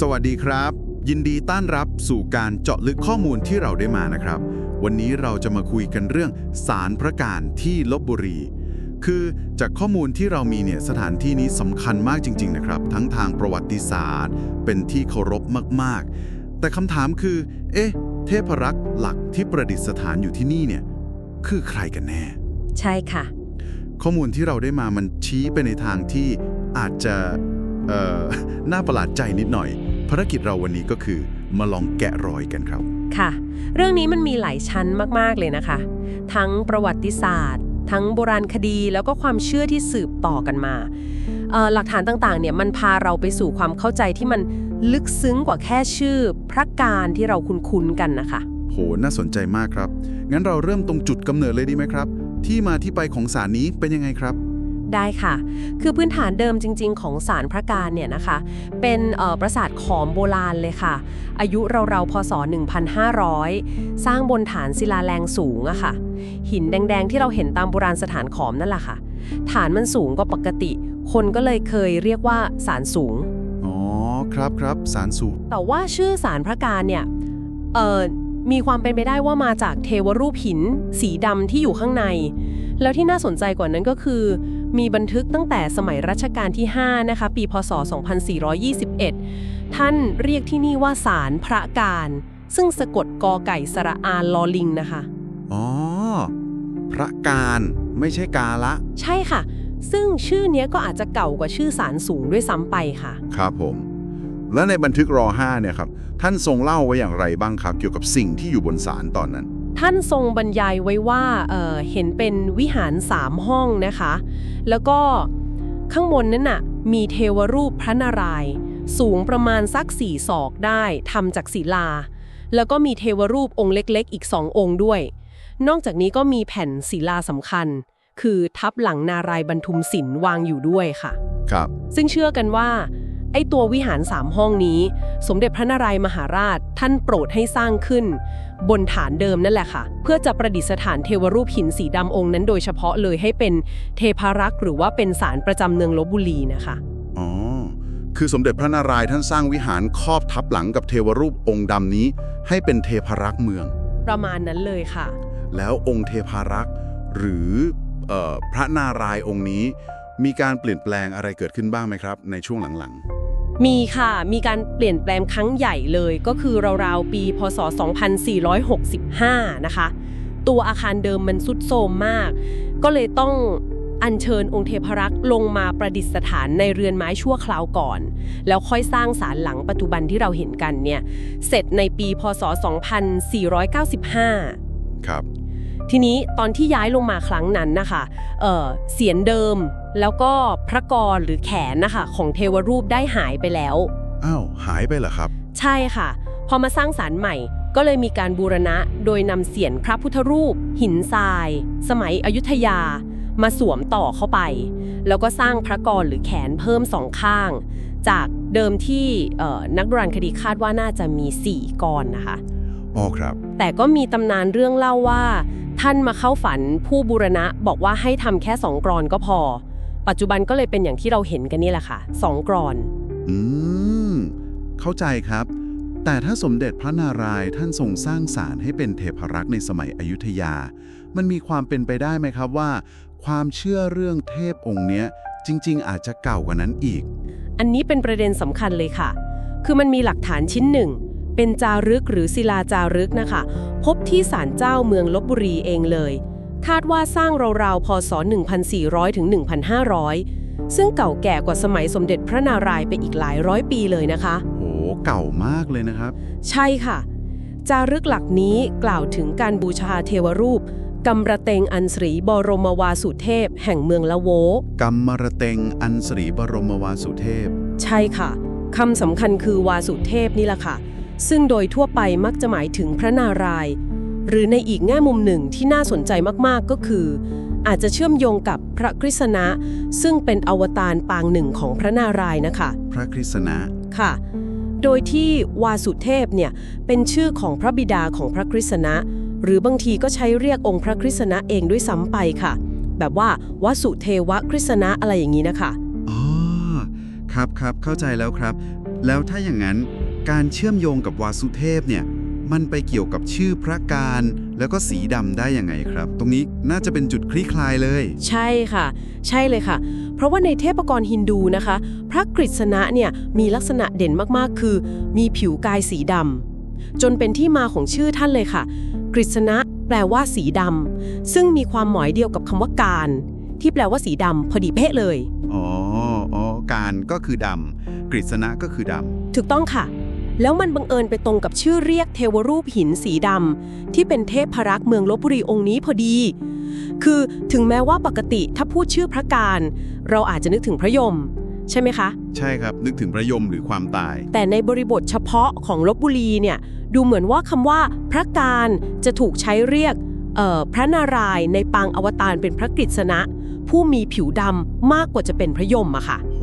สวัสดีครับ ยินดีต้อนรับสู่การเจาะลึกข้อมูลที่เราได้มานะครับ วันนี้เราจะมาคุยกันเรื่องสารพระการที่ลบบุรี คือจากข้อมูลที่เรามีเนี่ยสถานที่นี้สำคัญมากจริง ๆ นะครับ ทั้งทางประวัติศาสตร์ เป็นที่เคารพมากๆ แต่คำถามคือ เอ๊ะ เทพรักษ์หลักที่ประดิษฐานอยู่ที่นี่เนี่ยคือใครกันแน่ ใช่ค่ะ ข้อมูลที่เราได้มามันชี้ไปในทางที่อาจจะเอ่อน่าประหลาดใจนิดหน่อย ภารกิจเราวันนี้ก็คือมาลองแกะรอยกันครับ ค่ะ เรื่องนี้มันมีหลายชั้นมาก ๆ เลยนะคะ ทั้งประวัติศาสตร์ ทั้งโบราณคดีแล้วก็ความเชื่อที่สืบต่อกันมาเอ่อหลักฐานต่างๆ เนี่ยมันพาเราไปสู่ความเข้าใจที่มันลึกซึ้งกว่าแค่ชื่อ พระการที่เราคุ้นๆกันนะคะ โห น่าสนใจมากครับ งั้นเราเริ่มตรงจุดกำเนิดเลยดีไหมครับ ที่มาที่ไปของสารนี้เป็นยังไงครับ ได้ค่ะ คือพื้นฐานเดิมจริง ๆ ของสารพระการเนี่ยนะคะ เป็นเอ่อปราสาทขอมโบราณเลยค่ะ อายุเราๆพศ 1,500 สร้างบนฐานศิลาแรงสูงอะค่ะ หินแดง ๆ ที่เราเห็นตามโบราณสถานขอมนั่นแหละค่ะ ฐานมันสูงกว่าปกติ คนก็เลยเคยเรียกว่าสารสูง อ๋อ ครับครับสารสูตรแต่ว่าชื่อสารพระการเนี่ย เอ่อมีความเป็นไปได้ว่ามาจากเทวรูปหิน สีดำที่อยู่ข้างใน แล้วที่น่าสนใจกว่านั้นก็คือ มีบันทึกตั้งแต่สมัยรัชกาลที่ 5 นะคะ ปี พศ 2421 ท่านเรียกที่นี่ว่าสารพระการ ซึ่งสะกดกอไก่สระอานลอลิงนะคะ อ๋อ พระการไม่ใช่กาละ ใช่ค่ะ ซึ่งชื่อเนี้ยก็อาจจะเก่ากว่าชื่อสารสูงด้วยซ้ำไปค่ะ ครับผม และในบันทึกรอ5เนี่ยครับ ท่านทรงเล่าไว้อย่างไรบ้างครับ เกี่ยวกับสิ่งที่อยู่บนศาลตอนนั้น ท่านทรงบรรยายไว้ว่าเอ่อเห็นเป็นวิหารสามห้องนะคะ แล้วก็ข้างบนนั้นน่ะมีเทวรูปพระนารายณ์สูงประมาณสักสี่ศอกได้ทำจากศิลา แล้วก็มีเทวรูปองค์เล็ก ๆ อีกสององค์ด้วย นอกจากนี้ก็มีแผ่นศิลาสำคัญ คือทับหลังนารายณ์บรรทุมศิลป์วางอยู่ด้วยค่ะ ครับ ซึ่งเชื่อกันว่า ไอ้ตัววิหารสามห้องนี้ สมเด็จพระนารายณ์มหาราช ท่านโปรดให้สร้างขึ้น บนฐานเดิมนั่นแหละค่ะ เพื่อจะประดิษฐานเทวรูปหินสีดำองค์นั้นโดยเฉพาะเลยให้เป็นเทพารักษ์หรือว่าเป็นศาลประจำเมืองลบบุรีนะคะอ๋อคือสมเด็จพระนารายณ์ท่านสร้างวิหารครอบทับหลังกับเทวรูปองค์ดำนี้ ให้เป็นเทพารักษ์เมือง ประมาณนั้นเลยค่ะ แล้วองค์เทพารักษ์หรือเออพระนารายณ์องค์นี้ มีการเปลี่ยนแปลงอะไรเกิดขึ้นบ้างไหมครับ ในช่วงหลังมีค่ะ มีการเปลี่ยนแปลงครั้งใหญ่เลยก็คือราวๆปี พศ 2465 นะคะ ตัวอาคารเดิมมันสุดโทรมมาก ก็เลยต้องอัญเชิญองค์เทพรักษ์ลงมาประดิษฐานในเรือนไม้ชั่วคราวก่อน แล้วค่อยสร้างศาลหลังปัจจุบันที่เราเห็นกันเนี่ย เสร็จในปี พศ 2495ๆครับ ทีนี้ตอนที่ย้ายลงมาครั้งนั้นนะคะเอ่อเสียนเดิม แล้วก็พระกรหรือแขนนะคะของเทวรูปได้หายไปแล้ว อ้าว หายไปเหรอครับ ใช่ค่ะ พอมาสร้างศาลใหม่ ก็เลยมีการบูรณะโดยนำเสียนพระพุทธรูป หินทราย สมัยอยุธยา มาสวมต่อเข้าไป แล้วก็สร้างพระกรหรือแขนเพิ่มสองข้าง จากเดิมที่เอ่อนักโบราณคดีคาดว่าน่าจะมี 4กรนะคะอ๋อครับ แต่ก็มีตำนานเรื่องเล่าว่า ท่านมาเข้าฝันผู้บูรณะบอกว่าให้ทำแค่สองกรอนก็พอ ปัจจุบันก็เลยเป็นอย่างที่เราเห็นกันนี่แหละค่ะสองกรอน อืม เข้าใจครับ แต่ถ้าสมเด็จพระนารายณ์ท่านทรงสร้างศาลให้เป็นเทพรักษ์ในสมัยอยุธยา มันมีความเป็นไปได้ไหมครับว่า ความเชื่อเรื่องเทพองค์เนี้ย จริง ๆ อาจจะเก่ากว่านั้นอีก อันนี้เป็นประเด็นสำคัญเลยค่ะ คือมันมีหลักฐานชิ้นหนึ่ง เป็นจารึกหรือศิลาจารึกนะคะ พบที่ศาลเจ้าเมืองลบบุรีเองเลย คาดว่าสร้างราวๆพศ 1400 ถึง 1,500 ซึ่งเก่าแก่กว่าสมัยสมเด็จพระนารายณ์ไปอีกหลายร้อยปีเลยนะคะ โห เก่ามากเลยนะครับ ใช่ค่ะ จารึกหลักนี้กล่าวถึงการบูชาเทวรูปกำระเตงอันสรีบรมวาสุเทพ แห่งเมืองละโวกรรมระเตงอันสรีบรมวาสุเทพ ใช่ค่ะคำสำคัญคือวาสุเทพนี่แหละค่ะ ซึ่งโดยทั่วไปมักจะหมายถึงพระนารายณ์ หรือในอีกแง่มุมหนึ่งที่น่าสนใจมากๆก็คือ อาจจะเชื่อมโยงกับพระกฤษณะ ซึ่งเป็นอวตารปางหนึ่งของพระนารายณ์นะคะ พระคริสนะค่ะ โดยที่วาสุเทพเนี่ยเป็นชื่อของพระบิดาของพระคริสณะ หรือบางทีก็ใช้เรียกองค์พระคริสณะเองด้วยซ้ำไปค่ะ แบบว่าวสุเทวะคริสณะอะไรอย่างนี้นะคะอ๋อครับครับเข้าใจแล้วครับ แล้วถ้าอย่างนั้นการเชื่อมโยงกับวาสุเทพเนี่ย มันไปเกี่ยวกับชื่อพระการ แล้วก็สีดำได้ยังไงครับ ตรงนี้น่าจะเป็นจุดคลี่คลายเลย ใช่ค่ะ ใช่เลยค่ะ เพราะว่าในเทพกรฮินดูนะคะ พระกฤษณะเนี่ยมีลักษณะเด่นมากๆ คือ มีผิวกายสีดำจนเป็นที่มาของชื่อท่านเลยค่ะ กฤษณะแปลว่าสีดำซึ่งมีความหมายเดียวกับคำว่าการ ที่แปลว่าสีดำพอดีเป๊ะเลยอ๋ออ๋อการก็คือดำกฤษณะก็คือดถูกต้องค่ะ แล้วมันบังเอิญไปตรงกับชื่อเรียกเทวรูปหินสีดำที่เป็นเทพพรักษ์เมืองลบบุรีองค์นี้พอดี คือถึงแม้ว่าปกติถ้าพูดชื่อพระการ เราอาจจะนึกถึงพระยม ใช่ไหมคะำใช่ครับ นึกถึงพระยมหรือความตาย แต่ในบริบทเฉพาะของลบบุรีเนี่ยดูเหมือนว่าคำว่าพระการจะถูกใช้เรียกเอ่อพระนารายณ์ในปางอวตารเป็นพระกฤษณะ ผู้มีผิวดำมากกว่าจะเป็นพระยมอะค่ะ โห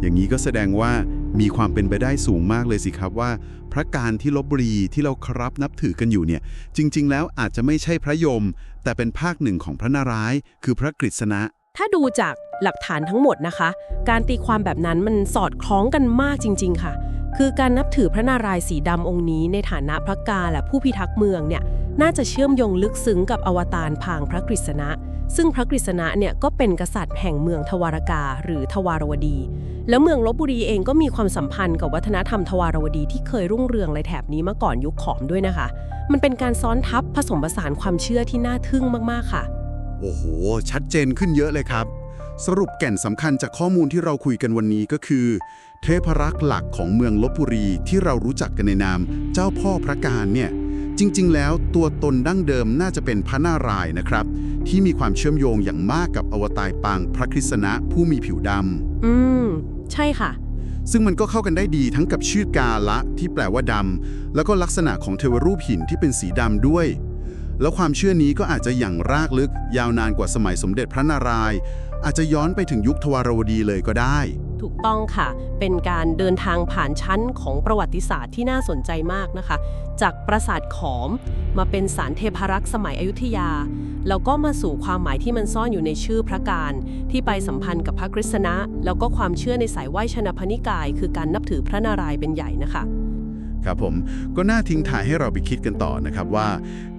อย่างนี้ก็แสดงว่า มีความเป็นไปได้สูงมากเลยสิครับว่า พระการที่ลบบุรีที่เราครับนับถือกันอยู่เนี่ยจริง ๆ แล้วอาจจะไม่ใช่พระยม แต่เป็นภาคหนึ่งของพระนารายณ์คือพระกฤษณะ ถ้าดูจากหลักฐานทั้งหมดนะคะ การตีความแบบนั้นมันสอดคล้องกันมากจริง ๆ ค่ะ คือการนับถือพระนารายณ์สีดำองค์นี้ในฐานะพระกาและผู้พิทักษ์เมืองเนี่ยน่าจะเชื่อมโยงลึกซึ้งกับอวตารพางพระกฤษณะ ซึ่งพระกฤษณะเนี่ยก็เป็นกษัตริย์แห่งเมืองทวารกาหรือทวารวดี แล้วเมืองลบบุรีเองก็มีความสัมพันธ์กับวัฒนธรรมทวารวดีที่เคยรุ่งเรืองในแถบนี้มาก่อนยุคขอมด้วยนะคะ มันเป็นการซ้อนทับผสมผสานความเชื่อที่น่าทึ่งมากๆค่ะ โอ้โห ชัดเจนขึ้นเยอะเลยครับ สรุปแก่นสำคัญจากข้อมูลที่เราคุยกันวันนี้ก็คือ เทพรักษ์หลักของเมืองลบบุรีที่เรารู้จักกันในนาม เจ้าพ่อพระการเนี่ยจริง ๆ แล้วตัวตนดั้งเดิมน่าจะเป็นพระนารายณ์นะครับ ที่มีความเชื่อมโยงอย่างมากกับอวตารปางพระคริสณะผู้มีผิวดำอืม ใช่ค่ะ ซึ่งมันก็เข้ากันได้ดีทั้งกับชื่อกาละที่แปลว่าดำ แล้วก็ลักษณะของเทวรูปหินที่เป็นสีดำด้วย แล้วความเชื่อนี้ก็อาจจะอย่างรากลึก ยาวนานกว่าสมัยสมเด็จพระนารายณ์อาจจะย้อนไปถึงยุคทวารวดีเลยก็ได้ ถูกต้องค่ะ เป็นการเดินทางผ่านชั้นของประวัติศาสตร์ที่น่าสนใจมากนะคะ จากปราสาทขอม มาเป็นสารเทพารักษ์สมัยอยุธยา แล้วก็มาสู่ความหมายที่มันซ่อนอยู่ในชื่อพระการ ที่ไปสัมพันธ์กับพระกฤษณะแล้วก็ความเชื่อในสายไหวชนพนิกาย คือการนับถือพระนารายณ์เป็นใหญ่นะคะ ครับผมก็น่าทิ้งถ่ายให้เราไปคิดกันต่อนะครับว่า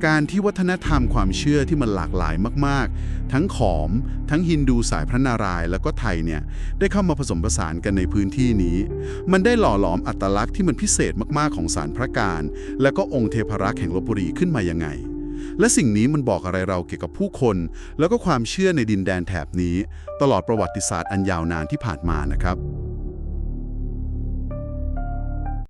การที่วัฒนธรรมความเชื่อที่มันหลากหลายมากๆ ทั้งขอม ทั้งฮินดูสายพระนารายณ์แล้วก็ไทยเนี่ยได้เข้ามาผสมผสานกันในพื้นที่นี้ มันได้หล่อหลอมอัตลักษณ์ที่มันพิเศษมากๆของสารพระการ และก็องค์เทพรักษ์แห่งลบบุรีขึ้นมายังไง และสิ่งนี้มันบอกอะไรเราเกี่ยวกับผู้คน แล้วก็ความเชื่อในดินแดนแถบนี้ ตลอดประวัติศาสตร์อันยาวนานที่ผ่านมานะครับ